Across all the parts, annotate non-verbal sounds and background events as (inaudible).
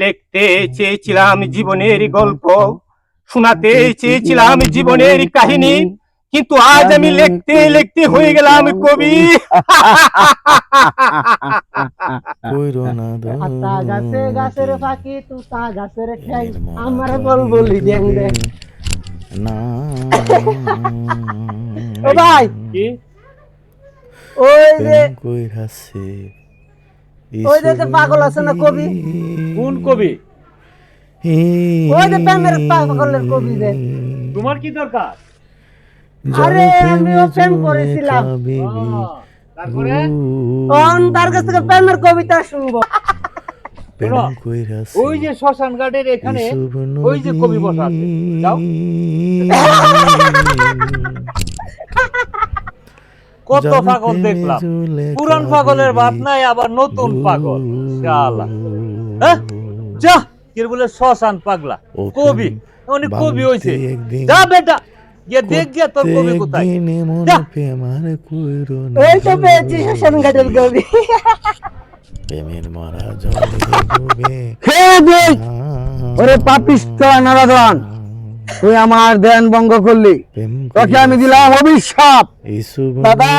লিখতে চেয়েছিলাম জীবনের গল্প শোনাতে চেয়েছিলাম জীবনের কাহিনী কিন্তু আজ আমি লিখতে লিখতে হয়ে গেলাম কবি। কইরো না আতা গাছে গাছের পাখি তুতা গাছের ঠ্যাং আমার বল বলি ড্যাং ড্যাং না। ও ভাই! ওই যে প্রেম কইরাছে। ওই যে যে পাগল আছে না কবি? কোন কবি? ওই যে প্রেমের পাগলের কবি রে। তোমার কি দরকার? আরে আমিও প্রেম করেছিলাম। তারপরে? তখন তার কাছ থেকে প্রেমের কবিতা শুনব। ওই যে শ্মশান ঘাটের এখানে ওই যে কবি বসা আছে। যাও। (laughs) কত পাগল দেখলাম। পুরান পাগলের বাদ নাই আবার নতুন পাগল। শালা। হ্যাঁ? যা কি বলে শ্মশান পাগলা। কবি। উনি কবি হইছে। যা বেটা গিয়ে দেখ গিয়া তোর কবি কোথায়। যা। প্রেমার কইরো না ওই তো পেয়েছি শ্মশান ঘাটের কবি। প্রেমের মারা জলে ডুবে। খেয়ে দেই ওরে তুই আমার ধ্যান ভঙ্গ করলি। তোকে আমি দিলাম অভিশাপ। বাবা।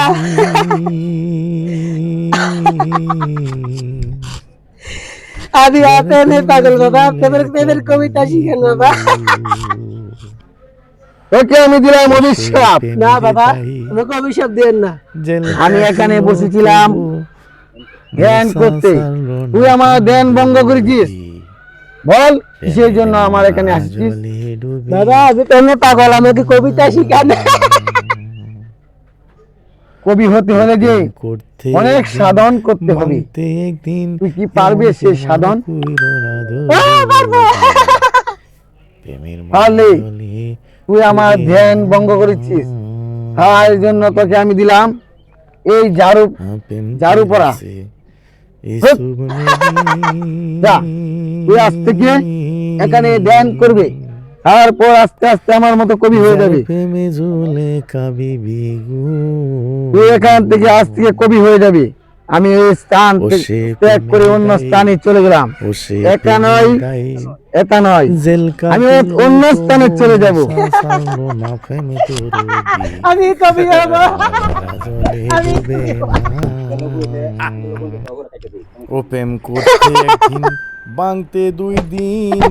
আদি হাতে নেই পাগল বাবা প্রেমের প্রেমের কবিতা শিখেন বাবা। তোকে আমি দিলাম অভিশাপ। না বাবা আমাকে অভিশাপ দেন না। আমি এখানে বসেছিলাম। ধ্যান করতে। তুই আমার ধ্যান ভঙ্গ করেছিস। বল কিসের জন্য আমার এখানে আসছিস? দাদা আমি প্রেমে পাগল আমাকে কবিতা শিখান কবি হতে হলে যে অনেক সাধন করতে হবে। একদিন তুই কি পারবি প্রেমার সাধন? হ্যাঁ। প্রেমের তুই আমার ধ্যান ভঙ্গ করেছিস। তার জন্য তোকে আমি দিলাম এই ঝাড়ু প্রেম ঝাড়ু পরা। আজ থেকে এখানে ধ্যান করবে। তারপর আস্তে আস্তে আমার মতো কবি হয়ে যাবে। তুই এখান থেকে আজ থেকে কবি হয়ে যাবে। আমি এই স্থান ত্যাগ করে অন্য স্থানে চলে গেলাম। একা নয়। এটা নয়। আমি অন্য স্থানে চলে যাব। আমি কবি হব। আমি। ও প্রেম করতে একদিন বাংতে দুই দিন।